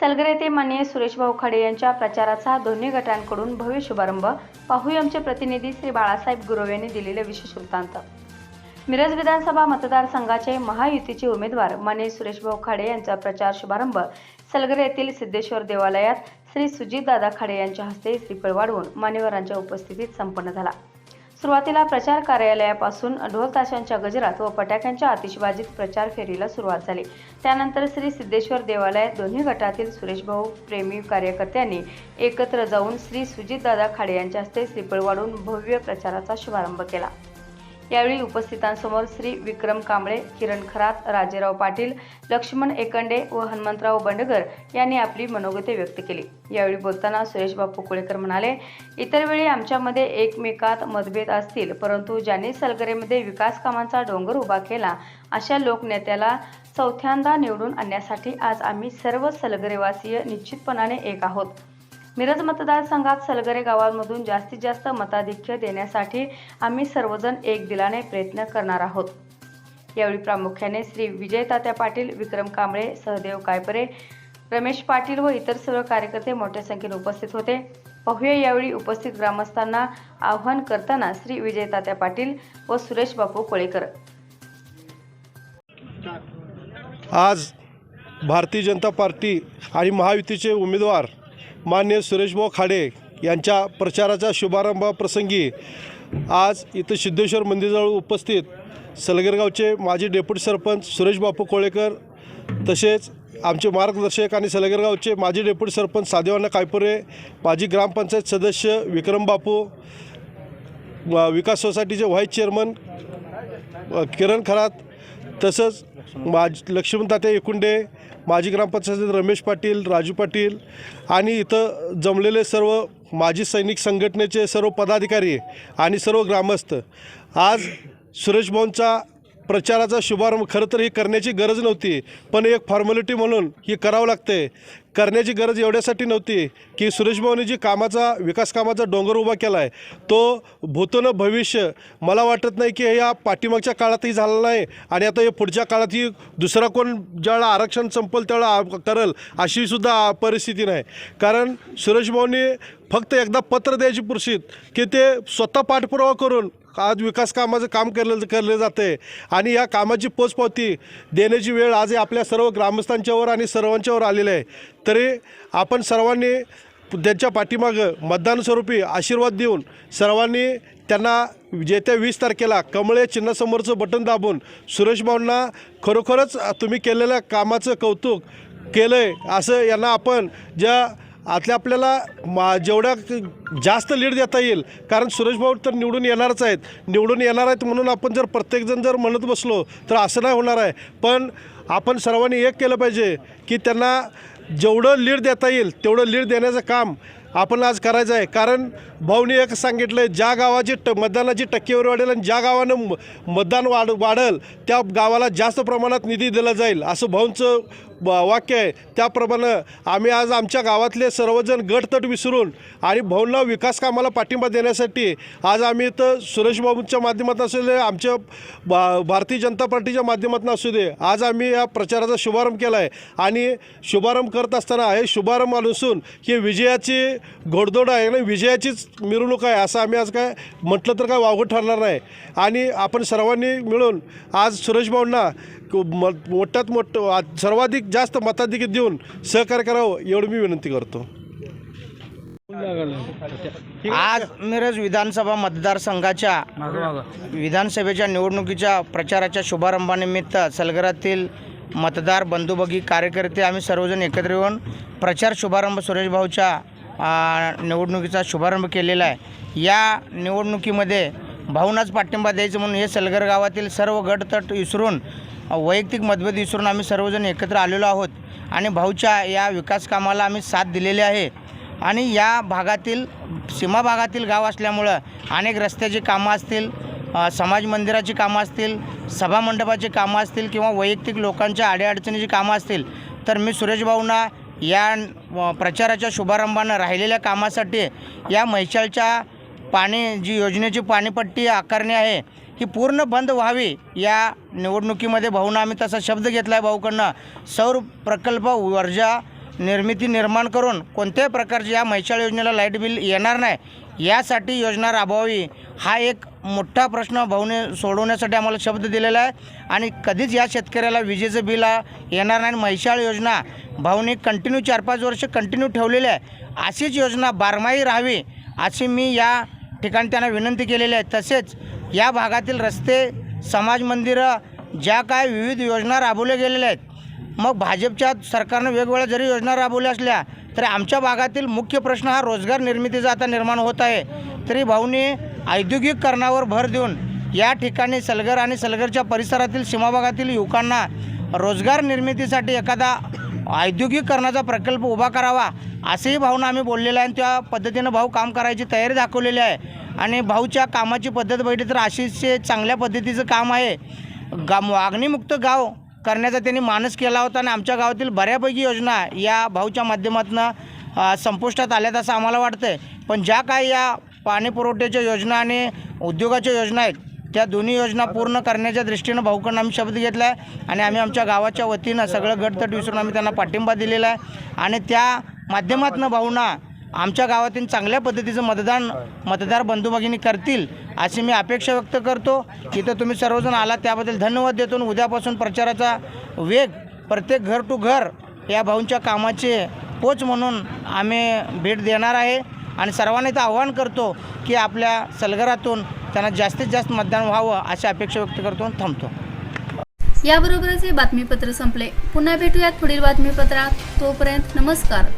माननीय सुरेशभाऊ खाडे यांच्या प्रचाराचा दोन्ही गटांकडून भव्य शुभारंभ. पाहूया आमचे प्रतिनिधी श्री बाळासाहेब गुरव यांनी दिलेले विशेष वृत्तांत. मिरज विधानसभा मतदारसंघाचे महायुतीचे उमेदवार माननीय सुरेशभाऊ खाडे यांचा प्रचार शुभारंभ. सलगर येथील सिद्धेश्वर देवालयात श्री सुजितदादा खाडे यांच्या हस्ते श्रीफळ वाढवून मान्यवरांच्या उपस्थितीत संपन्न झाला. सुरुवातीला प्रचार कार्यालयापासून ढोल ताशांच्या गजरात व फटाक्यांच्या आतिषबाजीत प्रचार फेरीला सुरुवात झाली. त्यानंतर श्री सिद्धेश्वर देवालयात दोन्ही गटातील सुरेशभाऊ प्रेमी कार्यकर्त्यांनी एकत्र जाऊन श्री सुजितदादा खाडे यांच्या हस्ते श्रीफळ वाढून भव्य प्रचाराचा शुभारंभ केला. यावेळी उपस्थितांसमोर श्री विक्रम कांबळे किरण खरात राजेराव पाटील लक्ष्मण एकंडे व हनुमंतराव बंडगर यांनी आपली मनोगते व्यक्त केली. यावेळी बोलताना सुरेश बापू कुळेकर म्हणाले इतर वेळी आमच्यामध्ये एकमेकात मतभेद असतील परंतु ज्यांनी सलगरेमध्ये विकास कामांचा डोंगर उभा केला अशा लोकनेत्याला चौथ्यांदा निवडून आणण्यासाठी आज आम्ही सर्व सलगरेवासीय निश्चितपणाने एक आहोत. मिरज मतदारसंघात सलगरे गावांमधून जास्तीत जास्त मताधिक्य देण्यासाठी आम्ही सर्वजण एक दिलाने प्रयत्न करणार आहोत. यावेळी प्रामुख्याने श्री विजय तात्या पाटील विक्रम कांबळे सहदेव कायपरे रमेश पाटील व इतर सर्व कार्यकर्ते मोठ्या संख्येने उपस्थित होते. पाहूया यावेळी उपस्थित ग्रामस्थांना आव्हान करताना श्री विजय तात्या पाटील व सुरेश बापू कोळेकर. आज भारतीय जनता पार्टी आणि महायुतीचे उमेदवार मान्य सुरेशभाऊ खाडे यांच्या प्रचाराच्या शुभारंभाप्रसंगी आज इथं सिद्धेश्वर मंदिराजवळ उपस्थित सलगरगावचे माजी डेप्युटी सरपंच सुरेश बापू कोळेकर तसेच आमचे मार्गदर्शक आणि सलगरगावचे माजी डेप्युटी सरपंच सादेवाना कायपुरे माजी ग्रामपंचायत सदस्य विक्रम बापू विकास सोसायटीचे व्हाईस चेअरमन किरण खरात तसंच माज लक्ष्मण एकुंडे माजी ग्रामपंचायत रमेश पाटील राजू पाटील आणि इथं जमलेले सर्व माजी सैनिक संघटनेचे सर्व पदाधिकारी आणि सर्व ग्रामस्थ. आज सुरेश भाऊंचा प्रचाराचा शुभारंभ खरं तर ही करण्याची गरज नव्हती पण एक फॉर्मॅलिटी म्हणून ही करावं लागते. करण्याची गरज एवढ्यासाठी नव्हती की सुरेशभाऊने जी कामाचा विकास कामाचा डोंगर उभा केला आहे तो भूतनं भविष्य मला वाटत नाही की या पाठीमागच्या काळातही झालं नाही आणि आता हे पुढच्या काळातही दुसरा कोण ज्यावेळा आरक्षण संपल त्यावेळा करेल करल अशी सुद्धा परिस्थिती नाही. कारण सुरेशभाऊने फक्त एकदा पत्र द्यायची पुरशीत की ते स्वतः पाठपुरावा करून आज विकास कामाचं काम केलं केलं जाते आणि या कामाची पोचपावती देण्याची वेळ आज आपल्या सर्व ग्रामस्थांच्यावर आणि सर्वांच्यावर आलेली आहे. तरी आपण सर्वांनी त्यांच्या पाठीमागं मतदान स्वरूपी आशीर्वाद देऊन सर्वांनी त्यांना येत्या वीस तारखेला कमळे चिन्हासमोरचं बटन दाबून सुरेश भाऊंना खरोखरच तुम्ही केलेल्या कामाचं कौतुक केलं आहे असं यांना आपण ज्या आतल्या आपल्याला मा जेवढ्या जास्त लीड देता येईल कारण सुरेश भाऊ तर निवडून येणारच आहेत. निवडून येणार आहेत म्हणून आपण जर प्रत्येकजण जर म्हणत बसलो तर असं नाही होणार आहे. पण आपण सर्वांनी एक केलं पाहिजे की त्यांना जेवढं लीड देता येईल तेवढं लीड देण्याचं काम आपण आज करायचं आहे. कारण भाऊनी एक सांगितलं आहे ज्या गावाची ट मतदानाची टक्केवारी वाढेल आणि ज्या गावानं म- मतदान वाढ वाढेल त्या गावाला जास्त प्रमाणात निधी दिला जाईल असं भाऊंचं वाक्य आहे. त्याप्रमाणे आम्ही आज आमच्या गावातले सर्वजण गटतट विसरून आणि भवनला विकास कामाला पाठिंबा देण्यासाठी आज आम्ही इथं सुरेश बाबूंच्या माध्यमातून असू दे आमच्या भा भारतीय जनता पार्टीच्या माध्यमातून असू दे आज आम्ही या प्रचाराचा शुभारंभ केला आहे आणि शुभारंभ करत असताना हे शुभारंभ नसून ही विजयाची घोडदोड आहे आणि विजयाचीच मिरवणूक आहे असं आम्ही आज काय म्हटलं तर काय वावगं ठरणार नाही. आणि आपण सर्वांनी मिळून आज सुरेश भाऊंना म मोठ्यात मोठं आज सर्वाधिक जास्त मताधिक देऊन सहकार्य करावं एवढं मी विनंती करतो. आज मिरज विधानसभा मतदारसंघाच्या विधानसभेच्या निवडणुकीच्या प्रचाराच्या शुभारंभानिमित्त सलगरातील मतदार बंधुभगी कार्यकर्ते आम्ही सर्वजण एकत्र येऊन प्रचार शुभारंभ सुरेश भाऊच्या निवडणुकीचा शुभारंभ केलेला आहे. या निवडणुकीमध्ये भाऊनाच पाठिंबा द्यायचं म्हणून हे सलगर गावातील सर्व गटतट विसरून वैयक्तिक मतभेद विसरून आम्ही सर्वजण एकत्र आलेलो आहोत आणि भाऊच्या या विकास कामाला आम्ही साथ दिलेली आहे. आणि या भागातील सीमा भागातील गाव असल्यामुळं अनेक रस्त्याची कामं असतील समाज मंदिराची कामं असतील सभामंडपाची कामं असतील किंवा वैयक्तिक लोकांच्या अडीअडचणीची कामं असतील तर मी सुरेशभाऊंना या प्रचाराच्या शुभारंभानं राहिलेल्या कामासाठी या म्हैसाळच्या पाणी जी योजनेची पाणीपट्टी आकारणी आहे की पूर्ण बंद व्हावी या निवडणुकीमध्ये भाऊनं आम्ही तसा शब्द घेतला आहे भाऊकडनं. सौर प्रकल्प ऊर्जा निर्मिती निर्माण करून कोणत्याही प्रकारची या म्हैशाळ योजनेला लाइट बिल येणार नाही यासाठी योजना राबवावी हा एक मोठा प्रश्न भाऊने सोडवण्यासाठी आम्हाला शब्द दिलेला आहे. आणि कधीच या शेतकऱ्याला विजेचं बिल येणार नाही. आणि योजना भाऊने कंटिन्यू चार पाच वर्ष कंटिन्यू ठेवलेली आहे. अशीच योजना बारमाही राहावी अशी मी या ठिकाणी त्यांना विनंती केलेली आहे. तसेच या भागातील रस्ते समाज मंदिरं ज्या काय विविध योजना राबवल्या गेलेल्या आहेत. मग भाजपच्या सरकारनं वेगवेगळ्या जरी योजना राबवल्या असल्या तरी आमच्या भागातील मुख्य प्रश्न हा रोजगार निर्मितीचा आता निर्माण होत आहे. तरी भाऊनी औद्योगिकरणावर भर देऊन या ठिकाणी सलगर आणि सलगरच्या परिसरातील सीमाभागातील युवकांना रोजगार निर्मितीसाठी एखादा औद्योगिकरणाचा प्रकल्प उभा करावा असेही भावना आम्ही बोललेलं आहे आणि त्या पद्धतीनं भाऊ काम करायची तयारी दाखवलेली आहे. आणि भाऊच्या कामाची पद्धत बघितली तर अतिशय चांगल्या पद्धतीचं काम आहे. गा वागणीमुक्त गाव करण्याचा त्यांनी मानस केला होता आणि आमच्या गावातील बऱ्यापैकी योजना या भाऊच्या माध्यमातून संपुष्टात आल्यात असं आम्हाला वाटतं आहे पण ज्या काही या पाणी पुरवठ्याच्या योजना आणि उद्योगाच्या योजना आहेत त्या दोन्ही योजना पूर्ण करण्याच्या दृष्टीनं भाऊकडून आम्ही शब्द घेतला आहे आणि आम्ही आमच्या गावाच्या वतीनं सगळं गटतट विसरून आम्ही त्यांना पाठिंबा दिलेला आहे. आणि त्या माध्यमातून भाऊना आमच्या गावातील चांगल्या पद्धतीचं मतदान मतदार बंधुभगिनी करतील अशी मी अपेक्षा व्यक्त करतो. इथं तुम्ही सर्वजण आला त्याबद्दल धन्यवाद देतो उद्यापासून प्रचाराचा वेग प्रत्येक घर टू घर या भाऊंच्या कामाचे पोच म्हणून आम्ही भेट देणार आहे. आणि सर्वांना इथं आव्हान करतो की आपल्या सलगरातून त्यांना जास्तीत जास्त मतदान व्हावं अशी अपेक्षा व्यक्त करतो आणि थांबतो. याबरोबरच हे बातमीपत्र संपले. पुन्हा भेटूयात पुढील बातमीपत्रात. तोपर्यंत नमस्कार.